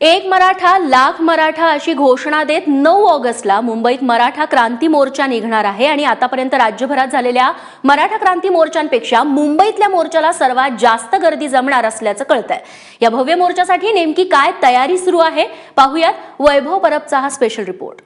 एक मराठा लाख मराठा अशी घोषणा देत नऊ ऑगस्टला मुंबईत मराठा क्रांती मोर्चा निघणार आहे आणि आतापर्यंत राज्यभरात झालेल्या मराठा क्रांती मोर्चांपेक्षा मुंबईतल्या मोर्चाला सर्वात जास्त गर्दी जमणार असल्याचं कळतंय. या भव्य मोर्चासाठी नेमकी काय तयारी सुरू आहे? पाहुयात वैभव परबचा हा स्पेशल रिपोर्ट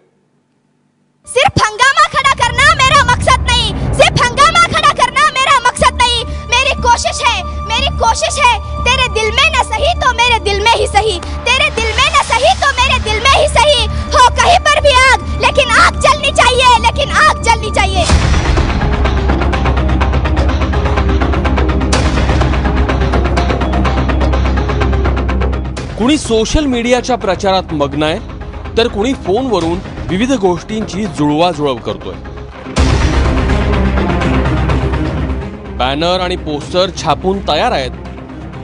कुणी सोशल मीडियाच्या प्रचारात मग्न आहे तर कुणी फोनवरून विविध गोष्टींची जुळवाजुळव करतोय. बॅनर आणि पोस्टर छापून तयार आहेत.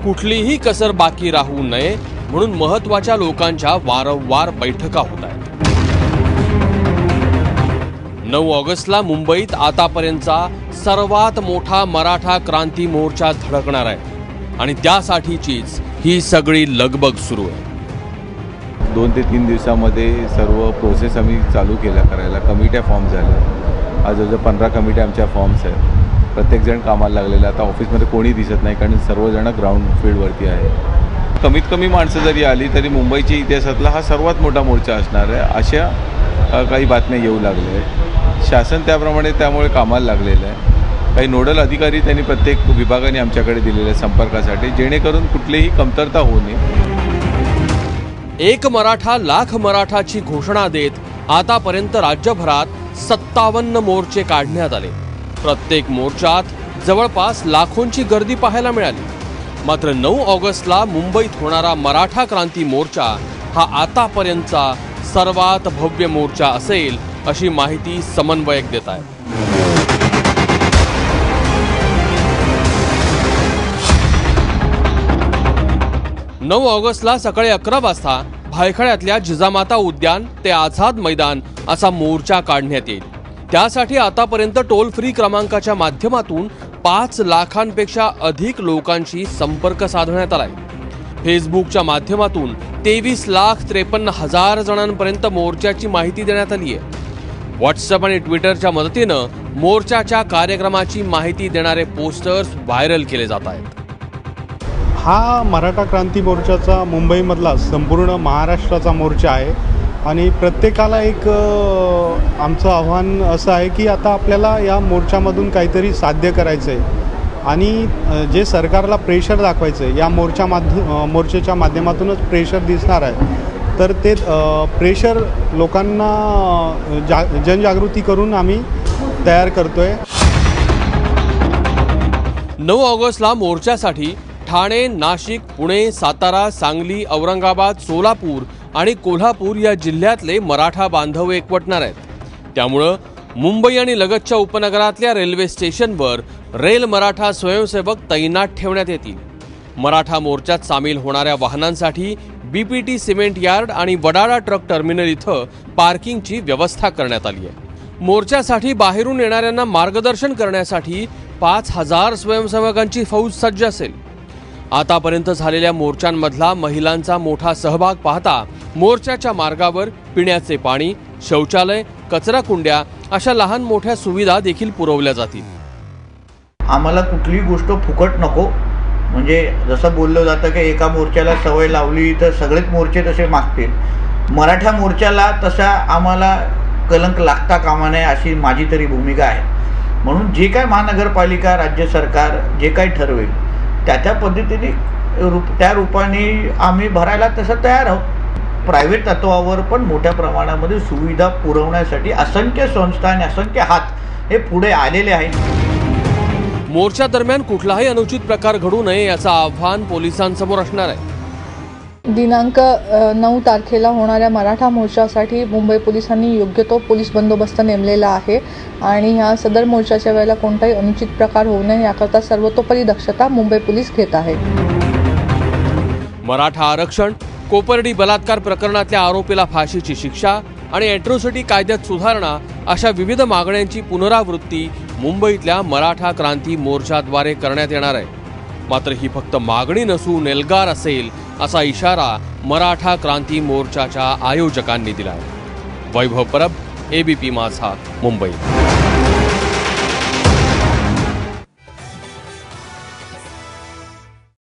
कुठलीही कसर बाकी राहू नये म्हणून महत्त्वाच्या लोकांच्या वारंवार बैठका होत आहेत. नऊ ऑगस्टला मुंबईत आतापर्यंतचा सर्वात मोठा मराठा क्रांती मोर्चा धडकणार आहे. आणि त्यासाठीचीच ही सगळी लगबग सुरू आहे. दोन ते तीन दिवसामध्ये सर्व प्रोसेस आम्ही चालू केल्या करायला. कमिट्या फॉर्म झाल्या. आज जवळजवळ पंधरा कमिट्या आमच्या फॉर्म्स आहेत. प्रत्येकजण कामाला लागलेलं. आता ऑफिसमध्ये कोणी दिसत नाही कारण सर्वजण ग्राउंड फील्डवरती आहे. कमीत कमी माणसं जरी आली तरी मुंबईच्या इतिहासातला हा सर्वात मोठा मोर्चा असणार आहे. अशा काही बातम्या येऊ लागल्या आहेत. शासन त्याप्रमाणे त्यामुळे कामाला लागलेलं आहे. काही नोडल अधिकारी त्यांनी प्रत्येक विभागाने आमच्याकडे दिलेल्या संपर्कासाठी जेणेकरून कुठलीही कमतरता होऊ नये. एक मराठा लाख मराठाची घोषणा देत आतापर्यंत राज्यभरात सत्तावन्न मोर्चे काढण्यात आले. प्रत्येक मोर्चात जवळपास लाखोंची गर्दी पाहायला मिळाली. मात्र नऊ ऑगस्टला मुंबईत होणारा मराठा क्रांती मोर्चा हा आतापर्यंतचा सर्वात भव्य मोर्चा असेल अशी माहिती समन्वयक देत आहे नऊ ऑगस्टला सकाळी अकरा वाजता भायखळ्यातल्या जिजामाता उद्यान ते आझाद मैदान असा मोर्चा काढण्यात येईल. त्यासाठी आतापर्यंत टोल फ्री क्रमांकाच्या माध्यमातून पाच लाखांपेक्षा अधिक लोकांशी संपर्क साधण्यात आलाय. फेसबुकच्या माध्यमातून तेवीस लाख त्रेपन्न हजार जणांपर्यंत मोर्चाची माहिती देण्यात आली आहे व्हॉट्सअप आणि ट्विटरच्या मदतीनं मोर्चाच्या कार्यक्रमाची माहिती देणारे पोस्टर्स व्हायरल केले जात आहेत. हा मराठा क्रांती मोर्चाचा मुंबईमधला संपूर्ण महाराष्ट्राचा मोर्चा आहे. आणि प्रत्येकाला एक आमचं आव्हान असं आहे की आता आपल्याला या मोर्चामधून काहीतरी साध्य करायचं आहे आणि जे सरकारला प्रेशर दाखवायचं आहे या मोर्चा माध्य मोर्चेच्या मोर्चाच्या माध्यमातूनच प्रेशर दिसणार आहे. तर ते प्रेशर लोकांना जा जनजागृती करून आम्ही तयार करतो आहे नऊ ऑगस्टला मोर्चासाठी ठाणे नाशिक पुणे सातारा सांगली औरंगाबाद सोलापूर आणि कोल्हापूर या जिल्ह्यातले मराठा बांधव एकवटणार आहेत. त्यामुळं मुंबई आणि लगतच्या उपनगरातल्या रेल्वे स्टेशनवर रेल मराठा स्वयंसेवक तैनात ठेवण्यात येतील. मराठा मोर्चात सामील होणाऱ्या वाहनांसाठी बीपीटी सिमेंट यार्ड आणि वडाळा ट्रक टर्मिनल इथं पार्किंगची व्यवस्था करण्यात आली आहे. मोर्चासाठी बाहेरून येणाऱ्यांना मार्गदर्शन करण्यासाठी पाच हजार स्वयंसेवकांची फौज सज्ज असेल. आतापर्यंत झालेल्या मोर्चांमधला महिलांचा मोठा सहभाग पाहता मोर्चाच्या मार्गावर पिण्याचे पाणी शौचालय कचरा कुंड्या अशा लहान मोठ्या सुविधा देखील पुरवल्या जातील. आम्हाला कुठलीही गोष्ट फुकट नको. म्हणजे जसं बोललं जातं की एका मोर्चाला सवय लावली तर सगळेच मोर्चे तसे मागतील. मराठा मोर्चाला तसा आम्हाला कलंक लागता कामा नये अशी माझी तरी भूमिका आहे. म्हणून जे काय महानगरपालिका राज्य सरकार जे काय ठरवेल त्या त्या पद्धतीने रूप त्या रूपाने आम्ही भरायला तसं तयार आहोत. प्रायव्हेट तत्वावर पण मोठ्या प्रमाणामध्ये सुविधा पुरवण्यासाठी असंख्य संस्था आणि असंख्य हात हे पुढे आलेले आहेत. मोर्चा दरम्यान कुठलाही अनुचित प्रकार घडू नये याचं आव्हान पोलिसांसमोर असणार आहे. दिनांक नऊ तारखेला होणाऱ्या मराठा मोर्चासाठी मुंबई पोलिसांनी योग्य तो पोलीस बंदोबस्त नेमलेला आहे. आणि ह्या सदर मोर्चाच्या वेळेला कोणताही अनुचित प्रकार होऊ नये याकरता सर्वतोपरी दक्षता मुंबई पोलीस घेत आहेत मराठा आरक्षण कोपर्डी बलात्कार प्रकरणातल्या आरोपीला फाशीची शिक्षा आणि अॅट्रोसिटी कायद्यात सुधारणा अशा विविध मागण्यांची पुनरावृत्ती मुंबईतल्या मराठा क्रांती मोर्चाद्वारे करण्यात येणार आहे. मात्र ही फक्त मागणी नसून एल्गार असेल असा इशारा मराठा क्रांती मोर्चाच्या आयोजकांनी दिला आहे वैभव परब एबीपी माझा मुंबई.